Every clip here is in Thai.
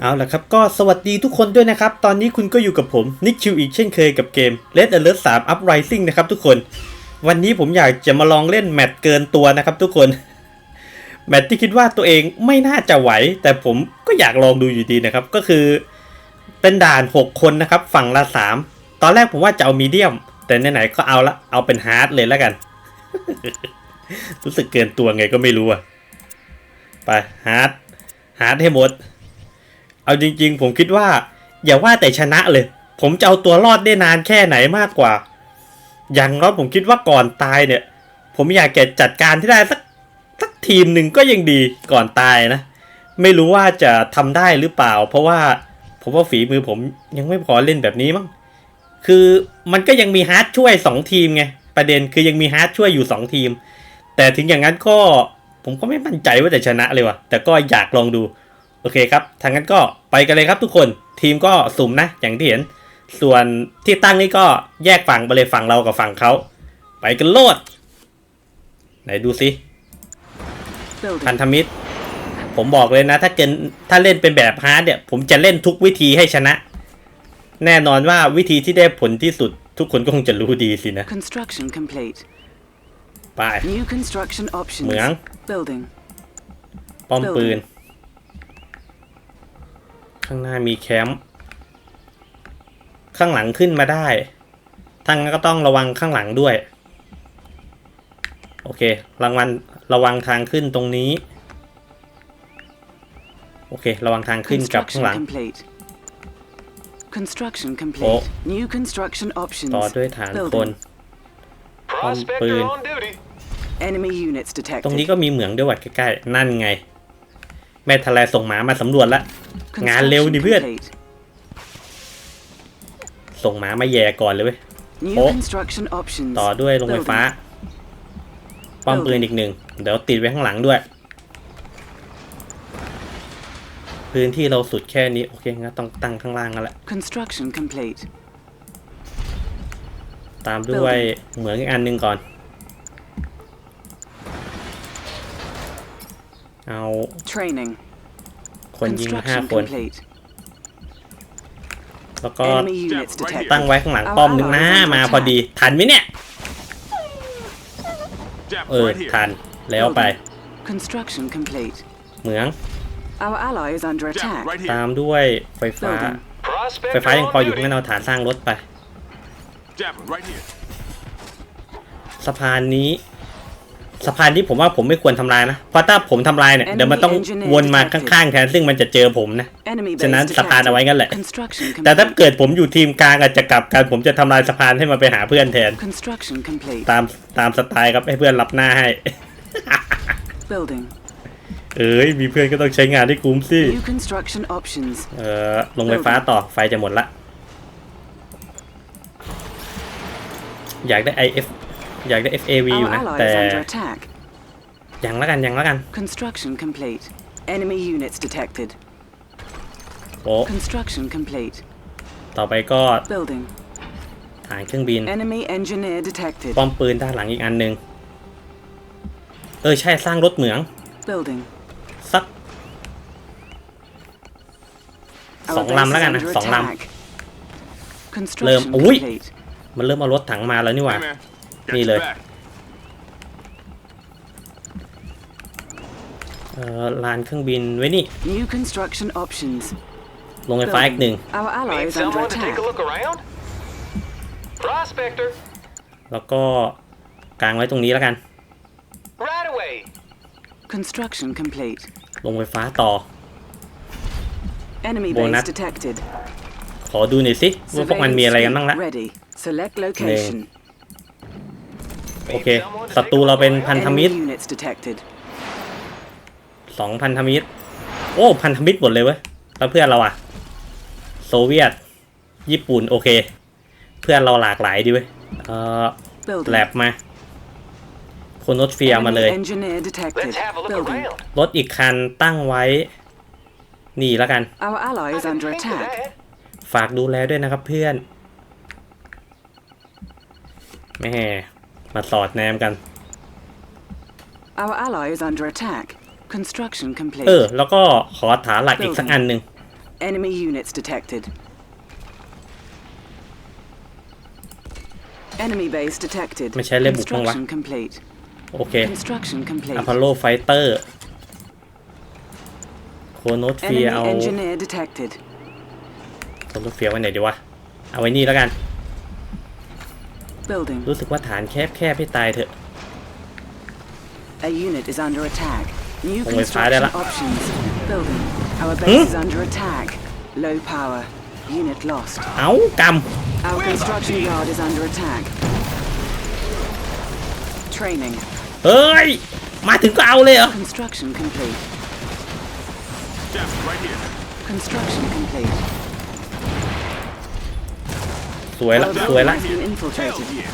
เอาละครับก็สวัสดีทุกคนด้วยนะครับ ตอนนี้คุณก็อยู่กับผมนิกชิวอีกเช่นเคยกับเกม Red Alert 3 Uprising นะครับทุกคน วันนี้ผมอยากจะมาลองเล่นแมตช์เกินตัวนะครับทุกคน แมตช์ที่คิดว่าตัวเองไม่น่าจะไหว แต่ผมก็อยากลองดูอยู่ดีนะครับ ก็คือเป็นด่าน 6 คนนะครับ ฝั่งละ 3 ตอนแรกผมว่าจะเอามีเดียม แต่ไหนๆก็เอาละเอาเป็นฮาร์ดเลยแล้วกัน รู้สึกเกินตัวไงก็ไม่รู้อะไปฮาร์ดฮาร์ดให้หมด เอาจริง ๆ ผมคิดว่า อย่าว่าแต่ชนะเลย ผมจะเอาตัวรอดได้นานแค่ไหนมากกว่า อย่างน้อยผมคิดว่าก่อนตายเนี่ย ผมอยากแกจัดการที่ได้สักสักทีมหนึ่งก็ยังดีก่อนตายนะ ไม่รู้ว่าจะทำได้หรือเปล่า เพราะว่าผมว่าฝีมือผมยังไม่พอเล่นแบบนี้มั้งคือมันก็ยังมีฮาร์ดช่วยสองทีมไงประเด็นคือยังมีฮาร์ดช่วยอยู่สองทีม แต่ถึงอย่างนั้นก็ผมก็ไม่มั่นใจว่าจะชนะเลยว่ะแต่ก็อยากลองดู โอเคครับทางนั้นก็ไปกันเลยครับทุกคนทีมก็สุ่มนะ อย่างที่เห็น ส่วนที่ตั้งนี่ก็แยกฝั่งไปเลยฝั่งเรากับฝั่งเขา ไปกันโลด ไหนดูสิพัน Building. ธมิตร ผมบอกเลยนะ ถ้าเกินถ้าเล่นเป็นแบบฮาร์ดเนี่ย ผมจะเล่นทุกวิธีให้ชนะ แน่นอนว่าวิธีที่ได้ผลที่สุด ทุกคนก็คงจะรู้ดีสินะ Construction complete. ไป New construction options. เหมือง Building. ป้อมปืน ข้างหน้ามีแคมป์ข้างหลังขึ้นมาได้ทางนั้นก็ต้องระวังข้างหลังด้วย โอเค รางวัลระวังทางขึ้นตรงนี้ โอเค ระวังทางขึ้นกับข้าง Construction หลัง complete. Construction complete. New construction options. ต่อด้วยฐานคน Building. Prospector Pump on duty. Enemy units ตรงนี้ detected. ก็มีเหมืองด้วยวัดใกล้ๆ นั่นไง แม่ทะเลส่งหมามาสำรวจละ งานเร็ว Construction ดิเพื่อน complete. ส่งหมามาแย่ก่อนเลยเว้ย New Oh. construction options. ต่อด้วยโรงไฟฟ้า ป้อมปืนอีกหนึ่ง เดี๋ยวติดไว้ข้างหลังด้วย พื้นที่เราสุดแค่นี้ โอเคงั้นต้องตั้งข้างล่างกันแหละ Construction complete. ตามด้วยเหมืองอีกอันหนึ่งก่อน เอา Training. คนยิงห้า Construction คน complete. แล้วก็ Enemy units right here. detected. ตั้งไว้ข้างหลังป้อมหนึ่งนะมาพอดีทันไหมเนี่ย Jap เออ right here. ทันแล้วไป Construction complete. เหมือง Our ally is under Jap attack. right ตา here. มด้วยไฟฟ้า Building. ไฟฟ้า Prospector ยังพอ on อยู่ duty. งั้นเอาฐานสร้างรถไป Jap right here. สะพานนี้ สะพานที่ผมว่าผมไม่ควรทำลายนะเพราะถ้าผมทำลายเนี่ยเดี๋ยวมันต้องวนมาข้างๆแทนซึ่งมันจะเจอผมนะ Enemy base ฉะนั้นสะพานเอาไว้งั้นแหละ Construction แต่ถ้า complete. เกิดผมอยู่ทีมกลางอาจจะกลับกันผมจะทำลายสะพานให้มันไปหาเพื่อนแทน Construction complete. ตามตามสไตล์ครับให้เพื่อนรับหน้าให้ Building. เอ้ยมีเพื่อนก็ต้องใช้งานที่คุ้มสิ New construction options. เออลงไฟฟ้าต่อไฟจะหมดละอยากได้ IF อยากได้ FAV อยู่ Our นะ ally แต่ is under attack. ยังละกัน ยังละกัน Construction complete. Enemy units detected. โอ้ Construction complete. ต่อไปก็ Building. ฐานเครื่องบิน Enemy engineer detected. ป้อมปืนด้านหลังอีกอันหนึ่งเออ ใช่สร้างรถเหมือง Building. สัก Our สอง base ลำ is แล้วกันนะ under สองล attack. Construction Lơm- Ui! complete. ำมันเริ่มเอารถถังมาแล้วนี่หว่า Hey man. Got Đi your เลย back. เออลานเครื่องบินไว้นี่ New construction options. ลงไฟฟ้าอีกหนึ่ง Our ally Need is under someone to take attack. a look around? Prospector. แล้วก็กางไว้ตรงนี้แล้วกัน Right away. Construction complete. ลงไฟฟ้าต่อ Enemy Bonat. base detected. ขอดูหน่อยสิว่าพวกมันมีอะไรกันบ้างละ Ready. Select location. โอเคศัตรูเราเป็นพันธมิตร Enemy units detected. สองพันธมิตร โอ้พันธมิตรหมดเลยเว้ยแล้วเพื่อนเราอะโซเวียต ญี่ปุ่นโอเค เพื่อนเราหลากหลายดีเว้ยเอ่อ Building. แลบมาโคนรถเฟียร์มาเลย Enemy engineer detected. Let's have a look Building. around. รถอีกคันตั้งไว้ นี่แล้วกัน Our ally I is didn't under think of attack. that. ฝากดูแลด้วยนะครับเพื่อนแม่ มาสอดแนมกัน Our ally is under attack. Construction complete. เออแล้วก็ขอฐานหลักอีกสักอันหนึ่ง Enemy units detected. Enemy base detected. ไม่ใช่เล่นบุกบ้างวะ Construction complete. โอเค Construction complete. อพอลโลไฟเตอร์ โคโนสเฟี Enemy ยเอา engineer detected. โคโนสเฟียไว้ไหนดีวะ เอาไว้นี่แล้วกัน Building. รู้สึกว่าฐานแคบแคบให้ตายเถอะ A unit is under attack. New Không phải phá đây construction là- options. Building. Our base Hmm? is under attack. Low power. Unit lost. เอาก Our construction yard is under attack. Training. ำเฮ้ย มาถึงก็เอาเลยเหรอ Construction complete. Jeffrey, right here. Construction complete. สวยละ Our สวย building ละ has been Hell infiltrated. yeah.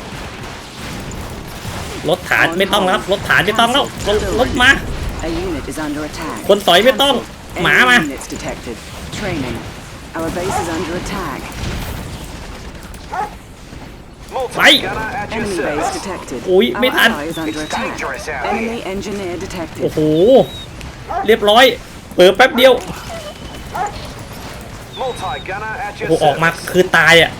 รถฐานไม่ต้องแล้วรถฐานไม่ต้องแล้วรถรถมา A unit is under attack. คนสอยไม่ต้อง หมามา Enemy units detected. Training. Our base is under attack. Multi-gunner at your Enemy base service. detected. Ui, Our mấy anh. ally is under It's attack. dangerous out Enemy engineer detected. โอ้โห เรียบร้อย เปิดแป๊บเดียว Multi-gunner at โอ้ your โหออกมา service. คือตายอะ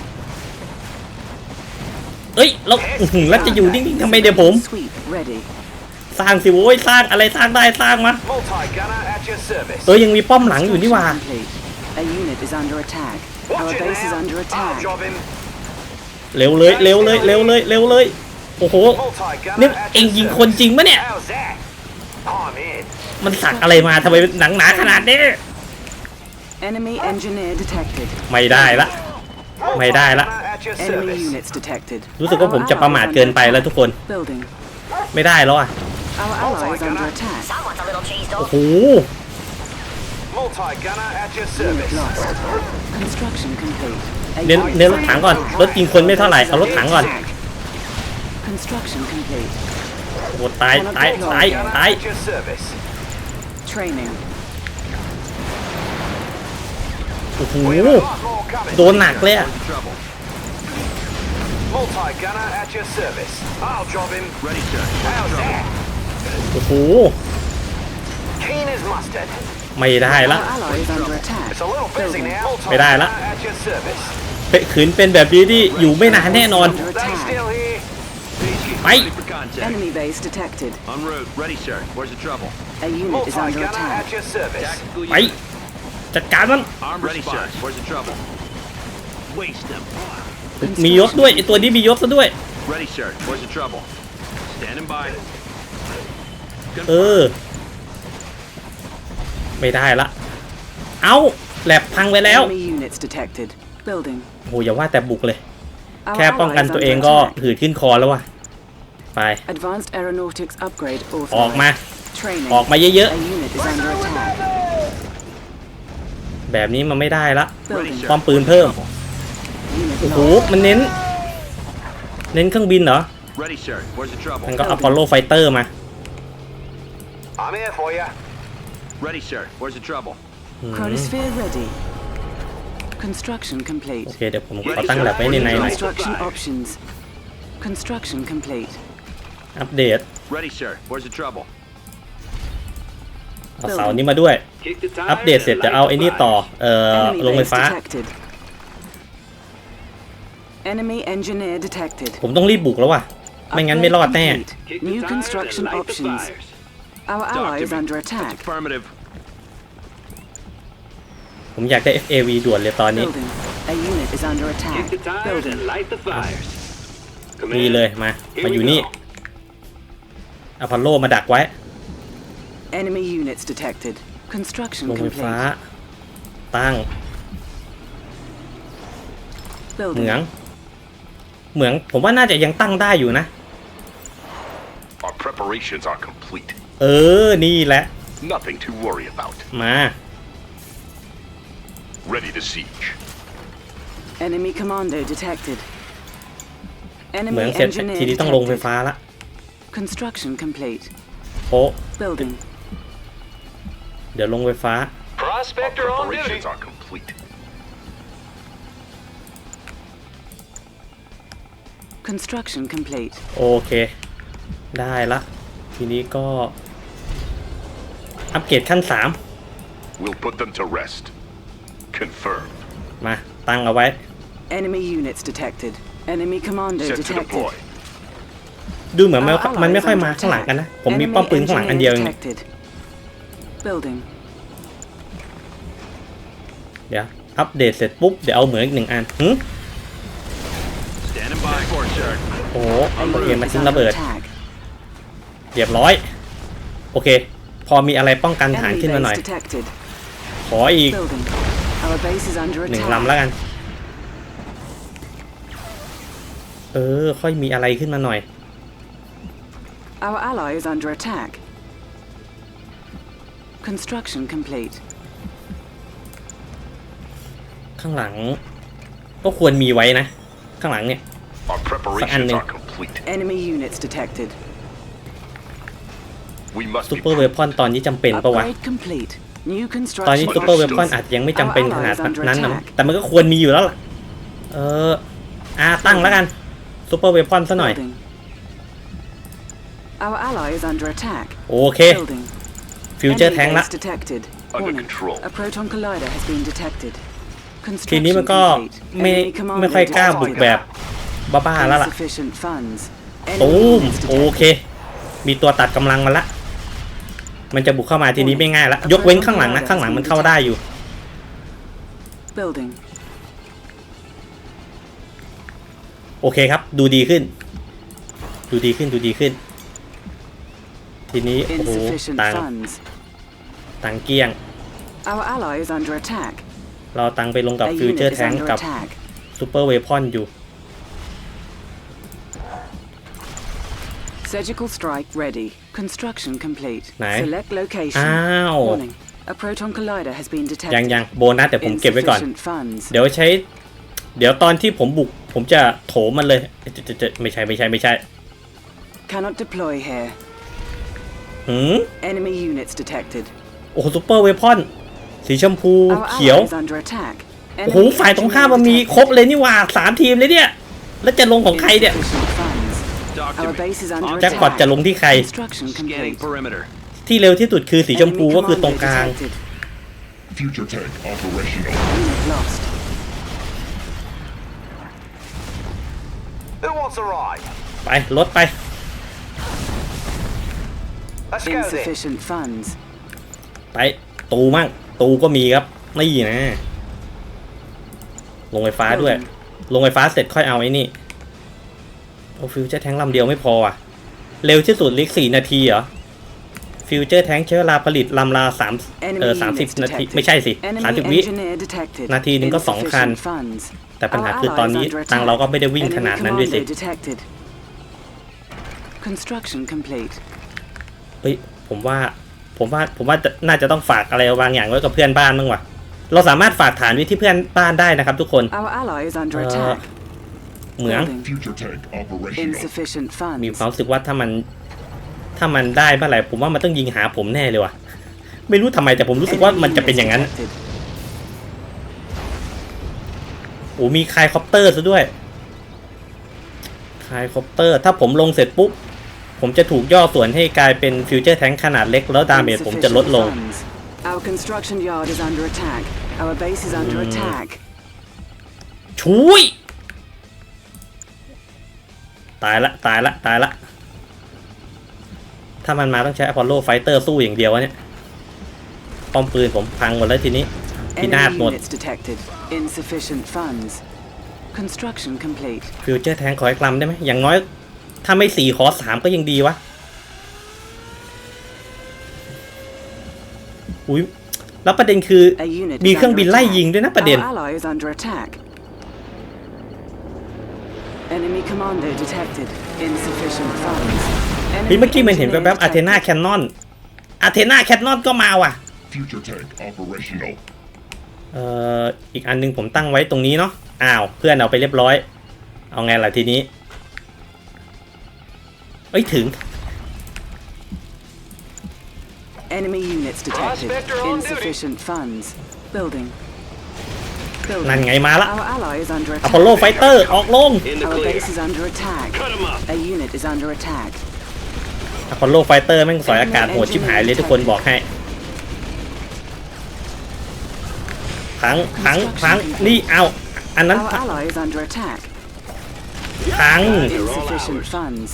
เอ้ยแล้วอื้อหือแล้วจะอยู่นิ่งๆทำไมเดี๋ยวผม Sweep ready. สร้างสิโว้ยสร้างอะไรสร้างได้สร้างมา Multi-gunner at your service. เออยังมีป้อมหลังอยู่นี่หว่า Complete. A unit is under attack. Our Watch it base is now. under I'll attack. job him. เร็วเลยเร็วเลยเร็วเลยเร็วเลยโอ้โห Multi-gunner นี่ at เอ็ง your ยิง service. คนจริงปะเนี่ย How's that? I'm in. มันสักอะไรมาทำไมหนังหนาขนาดนี้ Enemy engineer detected. ไม่ได้ละ ไม่ได้ละ Multi-gunner at your Enemy service. units detected. รู้สึกว่าผมจะประมาทเกินไปแล้วทุกคน Building. ไม่ได้แล้วอะ Our ally is under attack. Someone's a little cheesed โอ้ off. โห Multi-gunner at your Unit service. lost. Construction complete. A เน้น unit เน้น is รถถัง under ก่อน attack. รถยิงคนไม่เท่าไหร่ เอารถถังก่อน Construction complete. โอ้โหตายตายตาย Multi-gunner ตาย at your service. Training. โอ้โห We have a lot more coming. โดนหนักเลยอะ Trouble. Multi-gunner at your service. I'll job him. Ready, sir. How's that? โอ้โห Keen as mustard. ไม่ได้ละ Our ally is under attack. It's a little busy Building. now. Mày đài lắm. Multi-gunner at your service. เป็นขืนเป็นแบบนี้ที่อยู่ไม่นานแน่นอน Under Stay attack. still here. Mày. for contact. Enemy base detected. En route. Ready, sir. Where's the trouble? A unit is under Multi-gunner attack. at your service. Tactical ไป unit. จัดการมัน Armed Ready, sir. Where's the trouble? Waste them. มียศด้วยไอตัวนี้มียศซะด้วย Ready, sir. Where's the trouble? Standing by. เออ ไม่ได้ละ เอาแลบพังไปแล้ว Enemy units detected. Building. โอ้โหอย่าว่าแต่บุกเลย Our แค่ป้องกัน ally is ตัวเอง under ก็ attack. หืดขึ้นคอแล้วว่ะ ไป Advanced aeronautics upgrade ออก authorized. มา Training. ออกมาเยอะ A unit is under attack. ๆ แบบนี้มันไม่ได้ละ Ready, Building. sir. ความปืนเพิ่ม Unit โอ้โห lost. มันเน้น เน้นเครื่องบินเหรอ Ready, sir. Where's the trouble? มันก็อพอลโลไฟเตอร์มา I'm here for you. Ready, sir. Where's the trouble? Chronosphere ready. Construction โอ complete. เค เดี๋ยวผมขอตั้งแลบไว้ในในหน่อย Construction options. Construction complete. อัปเดต Ready, sir. Where's the trouble? เอาเสานี้มาด้วยอัปเดตเสร็จจะเอาไอ้นี่ต่อเอ่อ Enemy ลงไฟ base ฟ้า detected. Enemy engineer detected. ผมต้องรีบบุกแล้วว่ะ ไม่งั้นไม่รอดแน่ Complete. New construction options. Our Talk ally to is me. under That's attack. affirmative. ผมอยากได้ FAV ด่วนเลยตอนนี้ Building. A unit is under attack. Building. light the fires. นี่เลยมา มาอยู่นี่อพอลโลมาดักไว้ Enemy units detected. Construction ลงไฟฟ้า complete. ตั้ง เหมือง Building. เหมืองผมว่าน่าจะยังตั้งได้อยู่นะ Our preparations are complete. เออ นี่แหละ Nothing to worry about. มา Ready to siege. Enemy commando detected. เหมือง Enemy เสร็จ engineer ทีนี้ต้องลงไฟ detected. ฟ้าละ Construction complete. โป๊ะ Building. เดี๋ยวลงไฟฟ้า Our Prospector on duty. preparations are complete. Construction complete. โอเค ได้ละ ทีนี้ก็ อัปเกรดขั้น3 We'll put them to rest. Confirmed. มา ตั้งเอาไว้ Enemy units detected. Enemy commando Set to detected. deploy. ดูเหมือนมัน Our มันไม่ allies ค่อย under มาข้างหลัง attack. กันนะ ผมมี Enemy ป้อมปืนข้างหลังอันเดียวเอง engineer detected. Building. เดี๋ยว อัปเดตเสร็จปุ๊บ เดี๋ยวเอาเหมืองอีกหนึ่งอันหึ โอ้โห A โอเค unit มา is ทิ้ง under ระเบิด attack. เรียบร้อย โอเค พอมีอะไรป้องกันฐาน Enemy ขึ้นมาหน่อย base detected. ขออีก Building. Our base is under หนึ่ง attack. ลำแล้วกัน เออ ค่อยมีอะไรขึ้นมาหน่อย Our ally is under attack. Construction complete. ข้างหลัง ก็ควรมีไว้นะ ข้างหลังเนี่ย Our preparations Saan are complete. Enemy units detected. We must ซู be เปอร์เวพอนตอนนี้จำเป็นปะวะ Upgrade complete. New ตอนนี้ construction. ซูเปอร์เวพอนอาจจะยังไม่จำเป็นขนาดนั้นนะแต่มันก็ควรมีอยู่แล้วล่ะ เอออ่าตั้งแล้วกันซูเปอร์เวพอนซะหน่อย Building. Our ally is under attack. โอเค Building. ฟิวเจอร์แทง Enemy ละ base detected. Under Warning. control. A proton collider has been detected. ทีนี้ Construction มันก็ complete. ไม่ Enemy commando ไม่ค่อยกล้าบุก detected. แบบ บ้าๆแล้วล่ะ Insufficient funds. ตู Enemy ม units โอ detected. เค มีตัวตัดกำลังมาละ มันจะบุกเข้ามาทีนี้ไม่ง่ายละ ยกเว้นข้างหลังนะ ข้างหลังมันเข้าได้อยู่ Building. โอเคครับ ดูดีขึ้น ดูดีขึ้น ดูดีขึ้น ทีนี้ โอ้โห Insufficient ตังค์ funds. ตังค์เกลี้ยง Our ally is under attack. เราตังค์ไปลงกับ A ฟิวเจอ unit ร์ is แทง under กับ attack. ซูเปอร์เวพอนอยู่ Surgical strike ready. Construction complete. Này. Select location. อ้าว Warning. A proton collider has been detected. ยังยังโบนัสแต่ผมเก็บไว้ก่อน Insufficient funds. เดี๋ยวใช้ เดี๋ยวตอนที่ผมบุก ผมจะโถมมันเลยเอ๊ะเจ๊เจ๊ไม่ใช่ไม่ใช่ไม่ใช่ Cannot deploy here. หืม Enemy units detected. โอ้โหซูเปอร์เวพอน สีชมพู Our เขียว ally is under attack. โอ้โห Enemy ฝ่ายตรงข้ามมันมี engineer ครบเลยนี่หว่าสามทีมเลยเนี่ย แล้วจะลงของใครเนี่ย Insufficient funds. Talk to Our me. base is under แจ็คพอต attack. จะลงที่ใคร Construction Scanning complete. perimeter. ที่เร็วที่สุดคือสีชมพู Enemy ก็คือตรง commander กลาง detected. Future tech operational. Unit lost. Who wants a ride? ไปรถไป Let's go then. Insufficient funds. ไปตูมั่งตูก็มีครับ นี่นะ ลงไฟฟ้าด้วย ลงไฟฟ้าเสร็จค่อยเอาไอ้นี่โอ้ฟิวเจอร์แทงลำเดียวไม่พออะ เร็วที่สุดลิกสี่นาทีเหรอ ฟิวเจอร์แทงใช้เวลาผลิตลำละสามเอ Enemy อสามสิบ units นาที detected. ไม่ใช่สิสามสิบ Enemy วิ engineer detected. นาทีหนึ่งก็สองคัน Insufficient funds. แต่ปัญหา Our คือตอนนี้ ally is under ตังค์เราก็ไม่ได้วิ่ง attack. ขนาดนั้นด้วยสิ Enemy commando detected. Construction complete. เฮ้ย ผมว่า ผมว่า ผมว่าจะน่าจะต้องฝากอะไรบางอย่างไว้กับเพื่อนบ้านบ้างว่ะ เราสามารถฝากฐานไว้ที่เพื่อนบ้านได้นะครับทุกคน Our ally is under Uh, attack. เหมือง Building. Future tech operational. Insufficient มี funds. ความรู้สึกว่าถ้ามัน ถ้ามันได้เมื่อไหร่ผมว่ามันต้องยิงหาผมแน่เลยว่ะ ไม่รู้ทำไมแต่ผมรู้สึกว่า Enemy มันจะเป็น units อย่างนั้น detected. โอ้มีคายคอปเตอร์ซะด้วยคายคอปเตอร์ ถ้าผมลงเสร็จปุ๊บ ผมจะถูกย่อส่วนให้กลายเป็นฟิวเจอร์แทงขนาดเล็ก แล้วดาเมจผมจะลดลง Insufficient funds. Our construction yard is under attack. Our base is under attack. ชุยตายละตายละตายละ ถ้ามันมาต้องใช้อพอลโลไฟเตอร์สู้อย่างเดียววะเนี่ยป้อมปืนผมพังหมดแล้วทีนี้พินาศ Enemy หมด units detected. Insufficient funds. Construction complete. ฟิวเจอร์แทงขออีกลำได้ไหมอย่างน้อย ถ้าไม่สี่ขอสามก็ยังดีวะ อุ้ยแล้วประเด็นคือ A unit มี is เครื่อง under บินไล่ attack. ยิงด้วยนะประเด็น Our ally is under attack. Enemy commando detected. Insufficient funds. เฮ้ย Enemy เมื่อกี้มันเห็นแว engineer บๆอาเทนา detected. แคนนอนอาเทนาแคนนอนก็มาว่ะ Future tech operational. เอ่ออีกอันหนึงผมตั้งไว้ตรงนี้เนาะอ้าวเพื่อนเอาไปเรียบร้อย เอาไงล่ะทีนี้ เอ้ยถึง Enemy units detected. Prospector on duty. Insufficient funds. Building. Building. นั่นไงมาละ Our ally is under อพอล attack. โลไฟเตอร์ออกลง In the Our clear. base is under attack. Cut him up. A unit is under attack. อพอลโลไฟเตอร์แม่งสอยอากาศโหดชิบหายเลยทุกคนบอกให้พังพังพังนี่เอาอันนั้น Our ally is under attack. พัง Insufficient funds.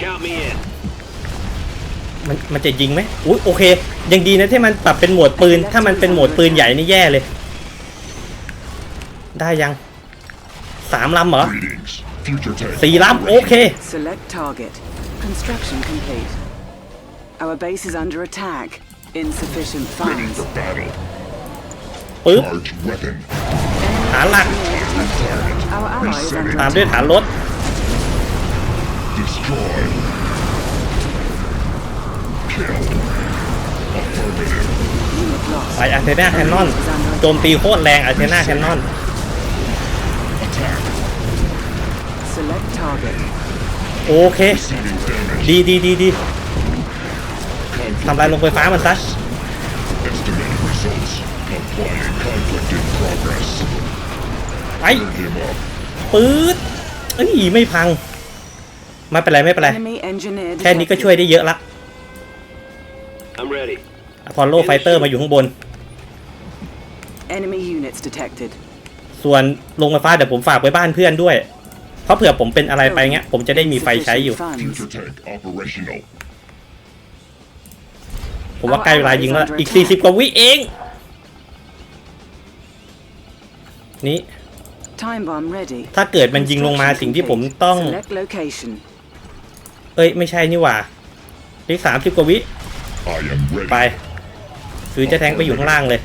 Count me in. มันมันจะยิงไหมอุ้ยโอเค ยังดีนะที่มันปรับเป็นโหมดปืน ถ้ามันเป็นโหมดปืนใหญ่นี่แย่เลย ได้ยังสามลำเหรอ Greetings. Future tank. สี่ลำโอเค Select target. Construction complete. Our base is under attack. Insufficient Ready funds. for battle. ปึ๊บ Charge weapon. ฐานหลัก Our ally is under ตามด้วย attack. ฐานรถ Destroy. ไปอาเทนาแคนนอนโจมตีโคตรแรงอาเทนาแคนนอน Attack. Select target. โอเค Receiving damage. ดีดีดีดี Conflict. ทำลายโรงไฟฟ้ามันซะ Estimated results. Applying conflict in progress. ไป Burn him up. ปื๊ดเอ้ย ไม่พัง ไม่เป็นไร ไม่เป็นไร Enemy engineer แค่นี้ก็ช่วย detected. ได้เยอะละ I'm ready. อพอลโลไฟเตอร์มาอยู่ข้างบน Enemy units detected. ส่วนโรงไฟฟ้าเดี๋ยวผมฝากไว้บ้านเพื่อนด้วย เพราะเผื่อผมเป็นอะไรไปเงี้ย ผมจะได้มีไฟใช้อยู่ Insufficient funds. Future tank operational. ผมว่าใกล้เวลายิงแล้ว อีก 40 กว่าวิเอง นี่ Time bomb ready. ถ้าเกิดมันยิงลงมาสิ่งที่ผมต้อง Select location. เอ้ย ไม่ใช่นี่หว่าอีก 30 กว่าวิ I am ไป ready. คือจะแทงไปอยู่ข้างล่างเลย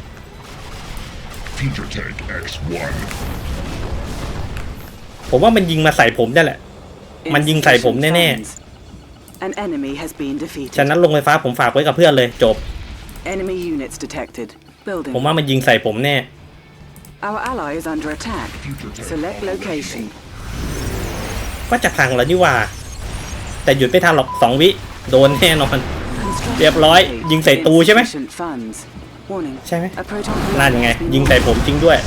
Future tank X1. ผมว่ามันยิงมาใส่ผมนั่นแหละ มันยิงใส่ผมแน่ Insufficient funds. An enemy has been defeated. ฉะนั้นโรงไฟฟ้าผมฝากไว้กับเพื่อนเลยจบ Enemy units detected. ผม Building. ว่ามันยิงใส่ผมแน่ Our ally is under attack. Future tank Select location. ก็จะพังแล้วนี่หว่า แต่หยุดไม่ทันหรอกสองวิ โดนแน่นอน Construction เรียบร้อย complete. ยิงใส่ตูใช่ไหม Insufficient funds. Warning. ใช่ไหม A proton นั่น torpedo ไง has been ยิงใส่ผมจริงด้วย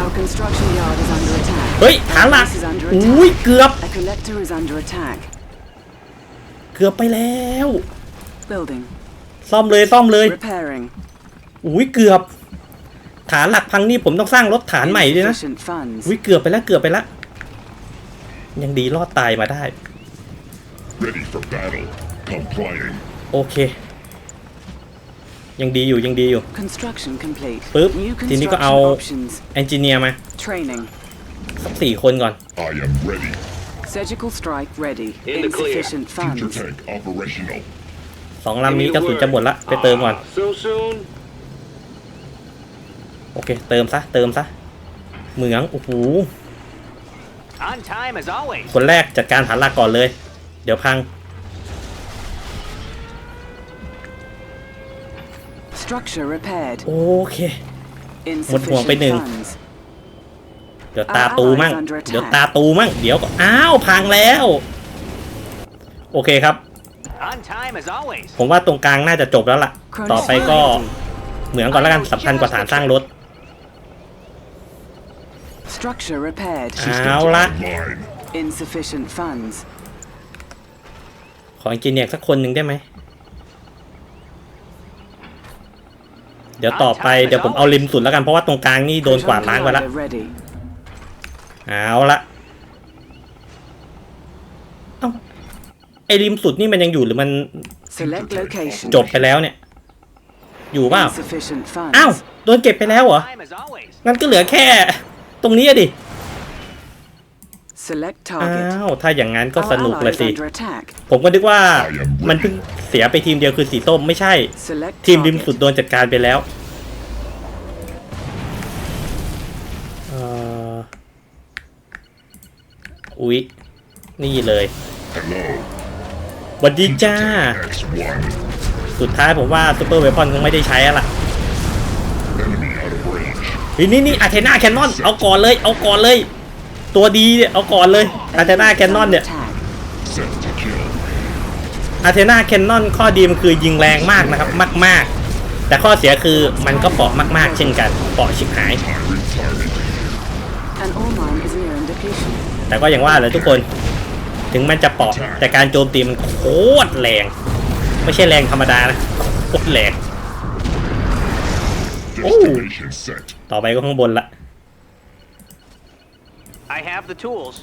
Our construction yard is under attack. เฮ้ยฐาน Our หลัก base is under อุ้ย attack. เกือบ A collector is under attack. เกือบไปแล้ว Building. ซ่อมเลยซ่อมเลย Repairing. อุ้ยเกือบ ฐานหลักพังนี่ผมต้องสร้างรถฐานใหม่ด้วยนะ Insufficient funds. อุ้ยเกือบไปแล้วเกือบไปแล้วยังดีรอดตายมาได้ Ready for battle. Complying. โอเค ยังดีอยู่ยังดีอยู่ Construction complete. ปึ๊บ New ทีนี้ก็ construction เอา options. เอนจิเนียร์มา Training. สักสี่คนก่อน I am ready. Surgical strike ready. In the clear. Insufficient Future funds. tank operational. สองลำนี้กระสุนจะหมดละไปเติมก่อน So soon? โอเค เติมซะเติมซะเหมืองโอ้โห On time as always. คนแรกจัดการฐานหลักก่อนเลย เดี๋ยวพัง Structure repaired. โอเค Insufficient ห่วงไปหนึ่ง funds. เดี๋ยวตาตูมั่ง Our ally is under attack. เดี๋ยวตาตูมั่ง เดี๋ยวก็อ้าวพังแล้ว โอเคครับ On time as always. ผมว่าตรงกลางน่าจะจบแล้วล่ะ ต่อไปก็เหมืองก่อนแล้วกันสำคัญกว่าฐานสร้างรถ Structure repaired. เอาละ Line. Insufficient funds. ขอเอนจิเนียร์สักคนหนึ่งได้ไหม เดี๋ยวต่อไปเดี๋ยวผมเอาริมสุดแล้วกันเพราะว่าตรงกลางนี่โดนกวาดล้างไปแล้ว Proton collider ready. เอาละเอ้าไอริมสุดนี่มันยังอยู่หรือมัน Select location. จบไปแล้วเนี่ย อยู่เปล่า Insufficient funds. อ้าวโดนเก็บไปแล้วเหรอ Time as always. งั้นก็เหลือแค่ ตรงนี้อะดิ Select อ้า target. วถ้าอย่างนั้นก็ Our สนุก ally เลย is สิ under attack. ผมก็นึกว่ามันเพิ่งเสียไปทีมเดียวคือสีส้มไม่ใช่ Select ทีมริม target. สุดโดนจัดการไปแล้วเอ่ออุ๊ยนี่เลย Hello. หวัดดีจ้า X1. สุดท้ายผมว่าซูเปอร์เวพอนคงไม่ได้ใช้แล้วล่ะ Enemy out of range. เฮ้ยนี่นี่อาเทนาแคนนอน เอาก่อนเลย เอาก่อนเลย ตัวดีเนี่ยเอาก่อนเลยอาเทนา Enemy แคนนอน under เนี่ย attack. Set to kill. อาเทนาแคนนอนข้อดีมันคือยิงแรงมากนะครับมาก ๆ แต่ข้อเสียคือมันก็เปราะมาก ๆ เช่นกันเปราะชิบหาย Pirate target. An ore mine is nearing depletion. แต่ก็อย่างว่าเลยทุกคน ถึงมันจะเปราะแต่การโจมตีมันโคตรแรง ไม่ใช่แรงธรรมดานะโคตรแรง Destination set. ต่อไปก็ข้างบนละ I have the tools.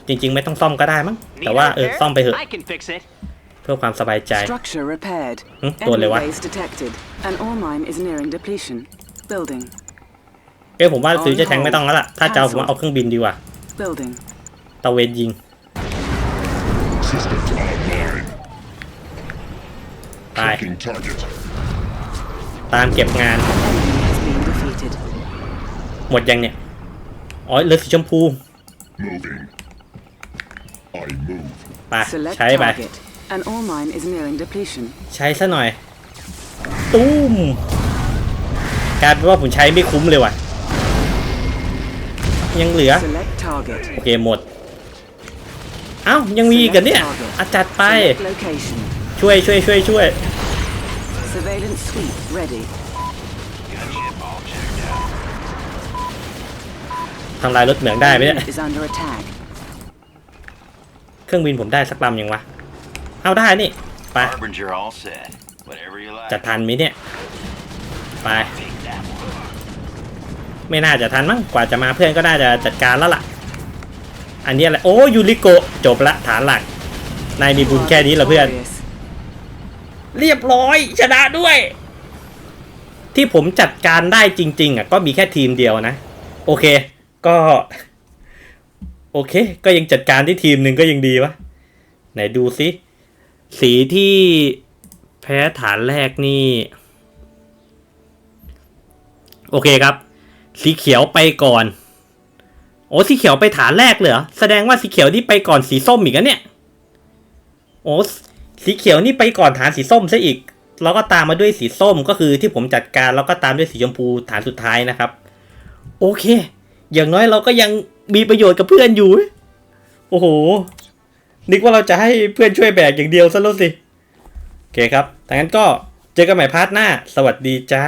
จริง ๆ ไม่ต้องซ่อมก็ได้มั้ง Need แต่ว่า help เออ there? ซ่อมไปเถอะ I can fix it. เพื่อความสบายใจ Structure repaired. Hmm? Enemy Tuolle va. base detected. An ore mine is nearing depletion. Building. เอ้ยผมว่าซื้อเจะแทงไม่ต้องแล้วล่ะ ถ้าจะเอาผมว่าเอาเครื่องบินดีกว่า Building. ตะเวนยิง Systems online. ตาย Tracking target. ตามเก็บงาน Enemy has been defeated. หมดยังเนี่ย อ๋อเหลือสีชมพู Moving. I move. ไป Select ใช้ ไป target. An ore mine is nearing depletion. ใช้ซะหน่อย ตุ้มกลายเป็นว่าผมใช้ไม่คุ้มเลยว่ะ ยังเหลือ Select target. โอเคหมด เอ้า ยังมีอีกกันเนี่ยอาจัดไป Select location. ช่วยช่วยช่วยช่วย Surveillance sweep ready. ทำลายรถเหมืองได้ไหมเนี่ย Unit is under attack. เครื่องบินผมได้สักลำยังวะ เอาได้นี่ ไป Harbinger all set. Whatever you like. จะทันไหมเนี่ย ไป Take that one. ไม่น่าจะทันมั้ง กว่าจะมาเพื่อนก็น่าจะจัดการแล้วล่ะ อันนี้อะไร โอ้ยูริโกะจบละฐานหลัก นายมีบุญแค่นี้เหรอเพื่อน Victorious. เรียบร้อยชนะด้วย ที่ผมจัดการได้จริง ๆอะก็มีแค่ทีมเดียวนะ โอเค ก็ โอเค ก็ยังจัดการที่ทีมหนึ่งก็ยังดีวะไหนดูซิสีที่แพ้ฐานแรกนี่ โอเคครับ สีเขียวไปก่อน โอ้สีเขียวไปฐานแรกเลยเหรอแสดงว่าสีเขียวนี่ไปก่อนสีส้มอีกอะเนี่ยโอ้สีเขียวนี่ไปก่อนฐานสีส้มซะอีก แล้วก็ตามมาด้วยสีส้มก็คือที่ผมจัดการแล้วก็ตามด้วยสีชมพูฐานสุดท้ายนะครับ โอเค อย่างน้อยเราก็ยังมีประโยชน์กับเพื่อนอยู่ โอ้โห นึกว่าเราจะให้เพื่อนช่วยแบกอย่างเดียวซะแล้วสิ โอเคครับดังนั้นก็เจอกันใหม่พาร์ทหน้า สวัสดีจ้า